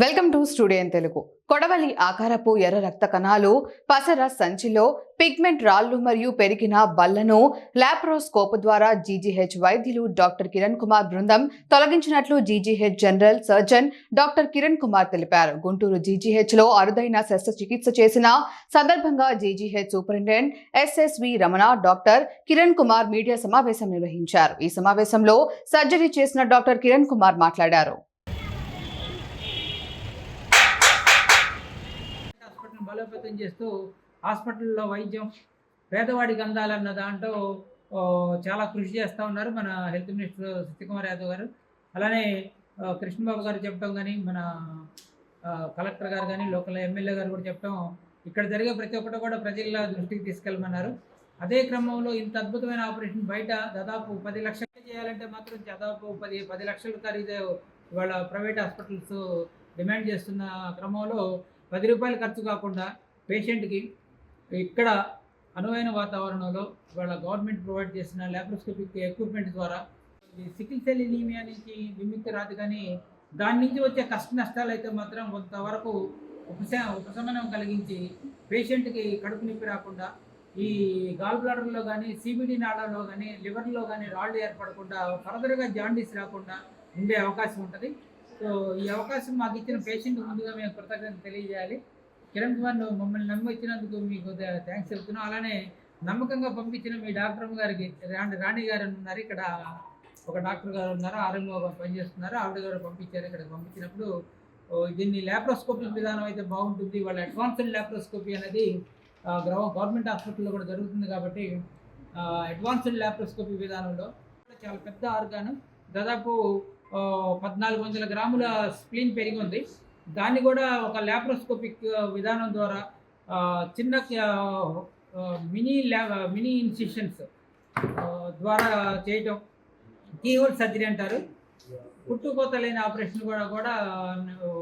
Welcome to studio Telugu కొడవలి ఆకారపు ఎర్ర రక్త కణాలు పసర సంచిలో పిగ్మెంట్ రాళ్ళు మరియు పెరిగిన బల్లను లాప్రోస్కోప్ ద్వారా జీజీహెచ్ వైద్యులు డాక్టర్ కిరణ్ కుమార్ బృందం తొలగించినట్లు GGH general surgeon doctor Kiran Kumar తెలిపారు. గుంటూరు జీజీహెచ్లో అరుదైన శస్త్రచికిత్స చేసిన సందర్భంగా GGH superintendent SSV Ramana doctor Kiran Kumar media సమావేశం నిర్వహించారు. ఈ సమావేశంలో సర్జరీ చేసిన డాక్టర్ కిరణ్ కుమార్ మాట్లాడారు. బలోపేతం చేస్తూ హాస్పిటల్లో వైద్యం పేదవాడికి అందాలన్న దాంట్లో చాలా కృషి చేస్తూ ఉన్నారు మన హెల్త్ మినిస్టర్ సత్యకుమార్ యాదవ్ గారు. అలానే కృష్ణబాబు గారు చెప్పడం కానీ మన కలెక్టర్ గారు కానీ లోకల్ ఎమ్మెల్యే గారు కూడా చెప్పడం ఇక్కడ జరిగే ప్రతి ఒక్కటి కూడా ప్రజల దృష్టికి తీసుకెళ్ళమన్నారు. అదే క్రమంలో ఇంత అద్భుతమైన ఆపరేషన్ బయట దాదాపు పది లక్షలు చేయాలంటే మాత్రం దాదాపు పది పది లక్షలు ఖరీదు ఇవాళ ప్రైవేట్ హాస్పిటల్స్ డిమాండ్ చేస్తున్న క్రమంలో పది రూపాయలు ఖర్చు కాకుండా పేషెంట్కి ఇక్కడ అనువైన వాతావరణంలో ఇవాళ గవర్నమెంట్ ప్రొవైడ్ చేసిన ల్యాప్రోస్కోపిక్ ఎక్విప్మెంట్ ద్వారా ఈ సికిల్ సెల్ ఇనీమియా నుంచి విముక్తి రాదు కానీ దాని నుంచి వచ్చే కష్ట నష్టాలు అయితే మాత్రం కొంతవరకు ఉపశ ఉపశమనం కలిగించి పేషెంట్కి కడుపు నొప్పి రాకుండా ఈ గాల్ బ్లాడర్లో కానీ సిబిడి నాళంలో కానీ లివర్లో కానీ రాళ్ళు ఏర్పడకుండా ఫర్దర్గా జాండీస్ రాకుండా ఉండే అవకాశం ఉంటుంది. సో ఈ అవకాశం మాకు ఇచ్చిన పేషెంట్ ముందుగా మేము కృతజ్ఞత తెలియజేయాలి. కిరణ్ కుమార్ మమ్మల్ని నమ్మించినందుకు మీకు థ్యాంక్స్ చెప్తున్నాం అలానే నమ్మకంగా పంపించిన మీ డాక్టర్ గారికి రాణి రాణి గారు ఉన్నారు. ఇక్కడ ఒక డాక్టర్ గారు ఉన్నారు. ఆర్ఎంఓ పనిచేస్తున్నారు. ఆవిడ గారు పంపించారు. ఇక్కడ పంపించినప్పుడు దీన్ని ల్యాప్రోస్కోపీ విధానం అయితే బాగుంటుంది. వాళ్ళ అడ్వాన్స్డ్ ల్యాప్రోస్కోపీ అనేది ఆ, గవర్నమెంట్ హాస్పిటల్లో కూడా జరుగుతుంది కాబట్టి అడ్వాన్స్డ్ ల్యాప్రోస్కోపీ విధానంలో. చాలా పెద్ద ఆర్గాను దాదాపు పద్నాలుగు వందల గ్రాముల స్ప్లీన్ పెరిగి ఉంది దాన్ని కూడా ఒక ల్యాప్రోస్కోపిక్ విధానం ద్వారా చిన్న మినీ ల్యా మినీ ఇన్సిషన్స్ ద్వారా చేయటం. కీహోల్ సర్జరీ అంటారు. పుట్టుకోత లేని ఆపరేషన్ కూడా కూడా